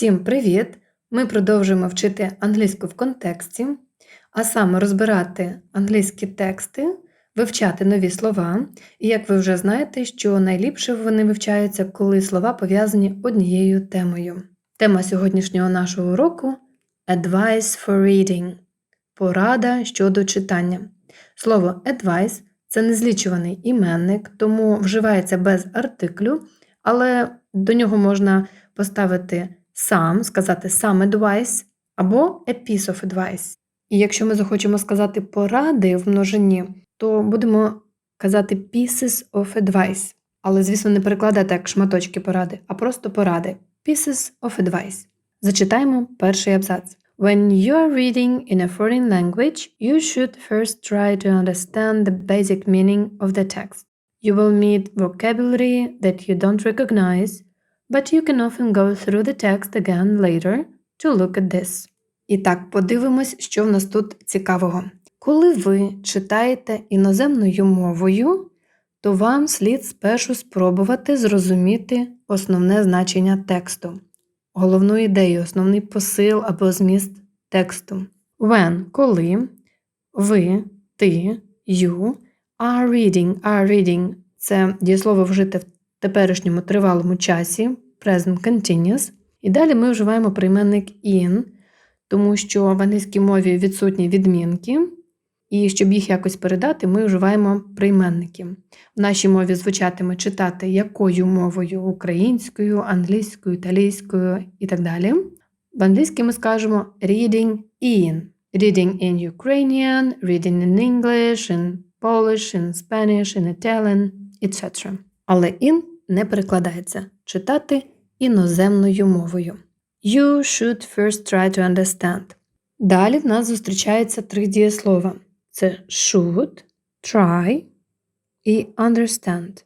Всім привіт! Ми продовжуємо вчити англійську в контексті, а саме розбирати англійські тексти, вивчати нові слова. І як ви вже знаєте, що найліпше вони вивчаються, коли слова пов'язані однією темою. Тема сьогоднішнього нашого уроку Advice for reading порада щодо читання. Слово advice це незлічуваний іменник, тому вживається без артиклю, але до нього можна поставити сам, сказати сам advice або a piece of advice. І якщо ми захочемо сказати поради в множині, то будемо казати pieces of advice. Але, звісно, не перекладати як шматочки поради, а просто поради. Pieces of advice. Зачитаємо перший абзац. When you are reading in a foreign language, you should first try to understand the basic meaning of the text. You will meet vocabulary that you don't recognize, but you can often go through the text again later to look at this. І так, подивимось, що в нас тут цікавого. Коли ви читаєте іноземною мовою, то вам слід спершу спробувати зрозуміти основне значення тексту, головну ідею, основний посил або зміст тексту. When – коли, ви, ти, you, are reading, are reading – це дієслово вжите в теперішньому тривалому часі, present continuous. І далі ми вживаємо прийменник in, тому що в англійській мові відсутні відмінки, і щоб їх якось передати, ми вживаємо прийменники. В нашій мові звучатиме читати якою мовою українською, англійською, італійською і так далі. В англійській ми скажемо reading in. Reading in Ukrainian, reading in English, in Polish, in Spanish, in Italian, etc. Але in не перекладається читати іноземною мовою. You should first try to understand. Далі в нас зустрічається три дієслова: це should, try і understand.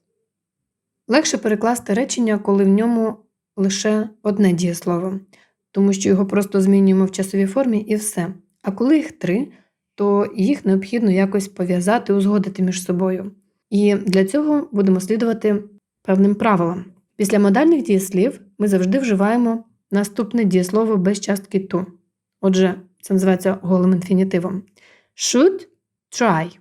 Легше перекласти речення, коли в ньому лише одне дієслово, тому що його просто змінюємо в часовій формі і все. А коли їх три, то їх необхідно якось пов'язати, узгодити між собою. І для цього будемо слідувати певним правилам. Після модальних дієслів ми завжди вживаємо наступне дієслово без частки to. Отже, це називається голим інфінітивом. Should try.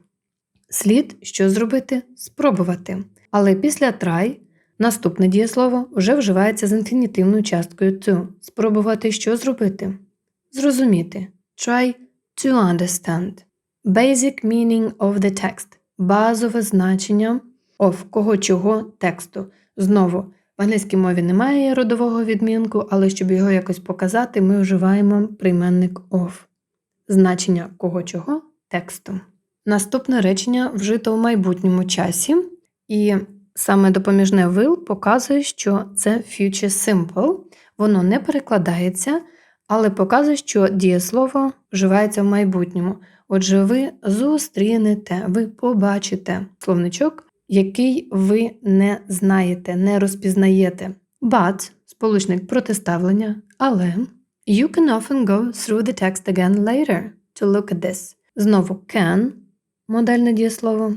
Слід що зробити? Спробувати. Але після try наступне дієслово вже вживається з інфінітивною часткою to. Спробувати що зробити? Зрозуміти. Try to understand. Basic meaning of the text. Базове значення of кого чого тексту. Знову, в англійській мові немає родового відмінку, але щоб його якось показати, ми вживаємо прийменник of. Значення кого чого тексту. Наступне речення вжито в майбутньому часі, і саме допоміжне will показує, що це future simple. Воно не перекладається, але показує, що дієслово вживається в майбутньому. Отже, ви зустрінете, ви побачите словничок який ви не знаєте, не розпізнаєте. But сполучник протиставлення, але you can often go through the text again later to look at this. Знову can модельне дієслово,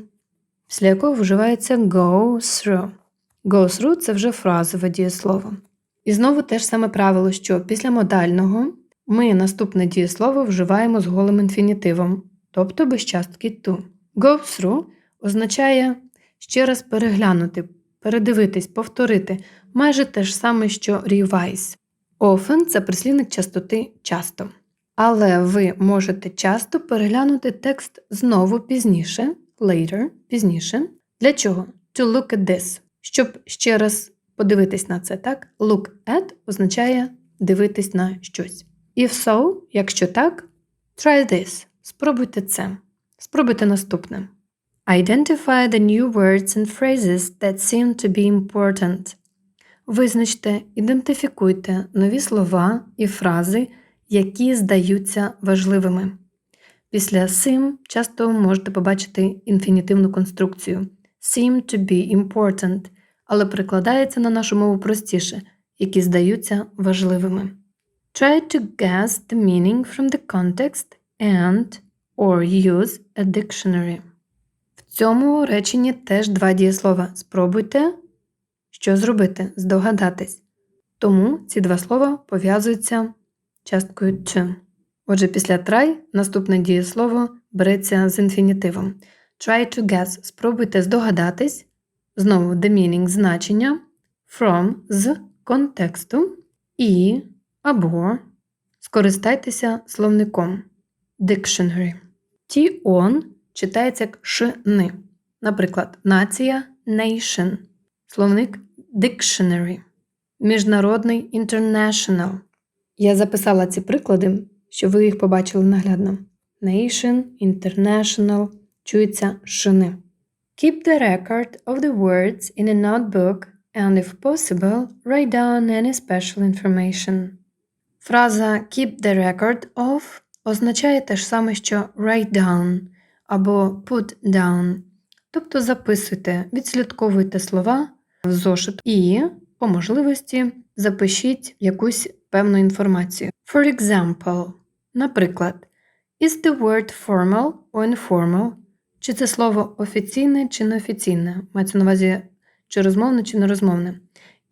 після якого вживається go through. Go through це вже фразове дієслово. І знову те ж саме правило, що після модального ми наступне дієслово вживаємо з голим інфінітивом, тобто без частки to. Go through означає ще раз переглянути, передивитись, повторити майже те ж саме, що revise. Often це прислівник частоти часто. Але ви можете часто переглянути текст знову пізніше, later, пізніше. Для чого? To look at this. Щоб ще раз подивитись на це, так? Look at означає дивитись на щось. If so, якщо так, try this. Спробуйте це. Спробуйте наступне. Identify the new words and phrases that seem to be important. Визначте, ідентифікуйте нові слова і фрази, які здаються важливими. Після seem часто можете побачити інфінітивну конструкцію seem to be important, але перекладається на нашу мову простіше, які здаються важливими. Try to guess the meaning from the context and or use a dictionary цьому реченні теж два дієслова. Спробуйте що зробити, здогадатись. Тому ці два слова пов'язуються часткою «to». Отже, після try наступне дієслово береться з інфінітивом. Try to guess. Спробуйте здогадатись. Знову the meaning значення from з контексту і або скористайтеся словником dictionary. Ті on читається як шни. Наприклад, нація nation. Словник dictionary. Міжнародний international. Я записала ці приклади, щоб ви їх побачили наглядно. Nation, international, чується шини. Keep the record of the words in a notebook and, if possible, write down any special information. Фраза keep the record of означає те ж саме, що write down або put down. Тобто записуйте, відслідковуйте слова в зошит і, по можливості, запишіть якусь певну інформацію. For example, наприклад, is the word formal or informal? Чи це слово офіційне чи неофіційне? Мається на увазі чи розмовне, чи нерозмовне.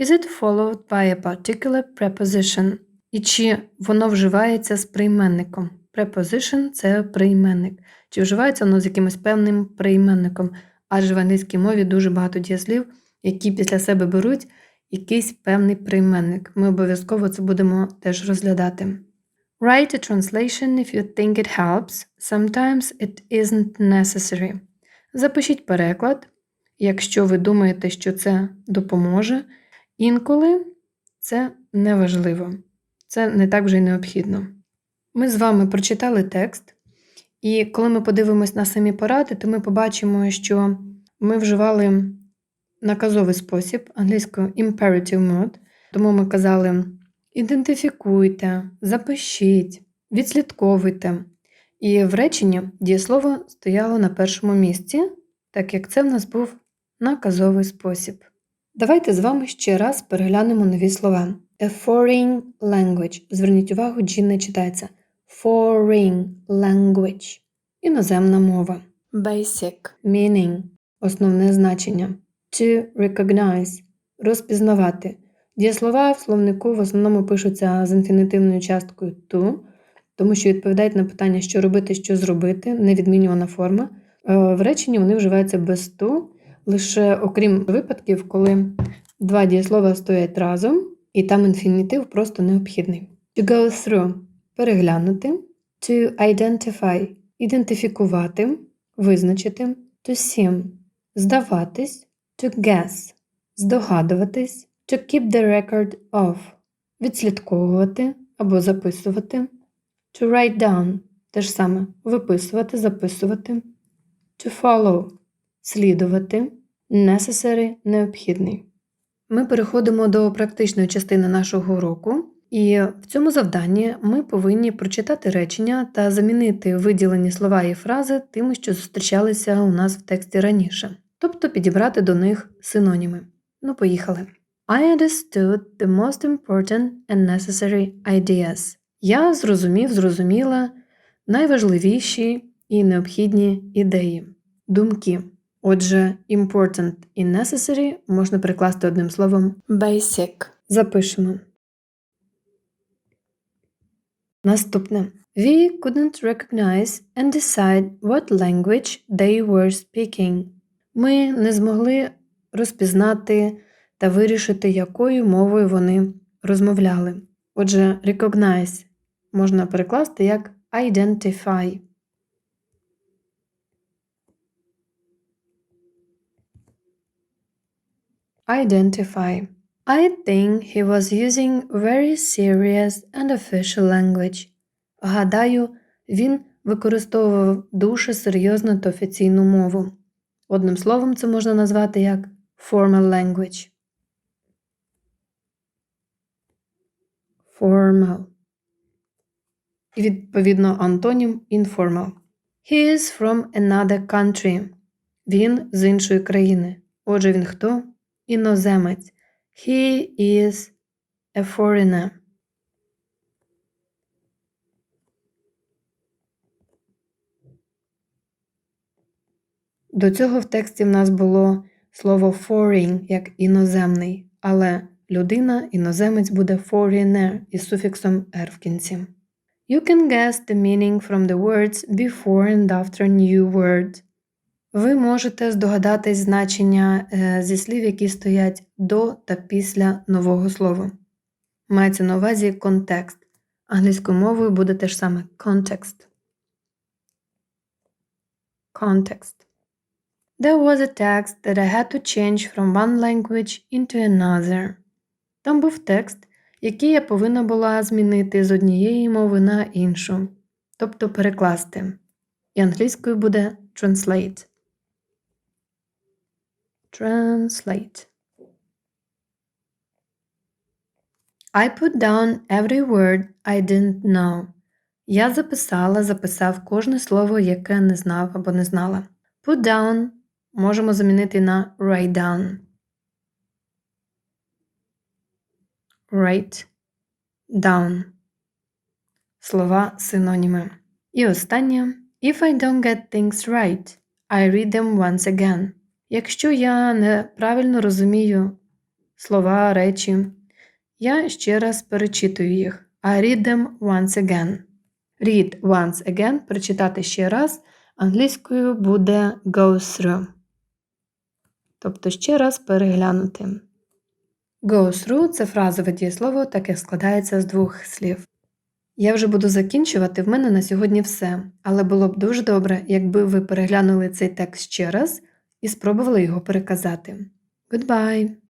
Is it followed by a particular preposition? І чи воно вживається з прийменником? Preposition – це прийменник. Чи вживається воно з якимось певним прийменником? Адже в англійській мові дуже багато дієслів, які після себе беруть якийсь певний прийменник. Ми обов'язково це будемо теж розглядати. Write a translation if you think it helps. Sometimes it isn't necessary. Запишіть переклад, якщо ви думаєте, що це допоможе. Інколи це неважливо. Це не так вже й необхідно. Ми з вами прочитали текст, і коли ми подивимось на самі поради, то ми побачимо, що ми вживали наказовий спосіб англійською imperative mode, тому ми казали ідентифікуйте, запишіть, відслідковуйте. І в реченні дієслово стояло на першому місці, так як це в нас був наказовий спосіб. Давайте з вами ще раз переглянемо нові слова. A foreign language. Зверніть увагу, G не читається. Foreign language. Іноземна мова. Basic meaning. Основне значення. To recognize. Розпізнавати. Дієслова в словнику в основному пишуться з інфінітивною часткою to, тому що відповідають на питання, що робити, що зробити, невідмінювана форма. Е, В реченні вони вживаються без to, лише окрім випадків, коли два дієслова стоять разом, і там інфінітив просто необхідний. To go through переглянути, to identify ідентифікувати, визначити, to seem здаватись, to guess здогадуватись, to keep the record of відслідковувати або записувати, to write down те ж саме виписувати, записувати, to follow слідувати, necessary необхідний. Ми переходимо до практичної частини нашого уроку, і в цьому завданні ми повинні прочитати речення та замінити виділені слова і фрази тими, що зустрічалися у нас в тексті раніше, тобто підібрати до них синоніми. Ну, поїхали. I understood the most important and necessary ideas. Я зрозумів, зрозуміла найважливіші і необхідні ідеї, думки. Отже, important і necessary можна перекласти одним словом basic. Запишемо. Наступне. We couldn't recognize and decide what language they were speaking. Ми не змогли розпізнати та вирішити, якою мовою вони розмовляли. Отже, recognize можна перекласти як identify. Identify. I think he was using very serious and official language. Гадаю, він використовував дуже серйозну та офіційну мову. Одним словом, це можна назвати як formal language. Formal. І відповідно антонім informal. He is from another country. Він з іншої країни. Отже, він хто? Іноземець. He is a foreigner. До цього в тексті в нас було слово foreign як іноземний, але людина, іноземець буде foreigner із суфіксом «er» в кінці. You can guess the meaning from the words before and after new word. Ви можете здогадатись значення е, зі слів, які стоять до та після нового слова. Мається на увазі контекст. Англійською мовою буде те ж саме context. Context. There was a text that I had to change from one language into another. Там був текст, який я повинна була змінити з однієї мови на іншу, тобто перекласти. І англійською буде translate. Translate. I put down every word I didn't know. Я записала, записав кожне слово, яке не знав або не знала. Put down можемо замінити на write down. Write down. Слова синоніми. І останнє. If I don't get things right, I read them once again. Якщо я неправильно розумію слова, речі, я ще раз перечитую їх. I read them once again. Read once again прочитати ще раз англійською буде go through. Тобто ще раз переглянути. Go through це фразове дієслово, таке складається з двох слів. Я вже буду закінчувати, в мене на сьогодні все, але було б дуже добре, якби ви переглянули цей текст ще раз і спробували його переказати. Goodbye!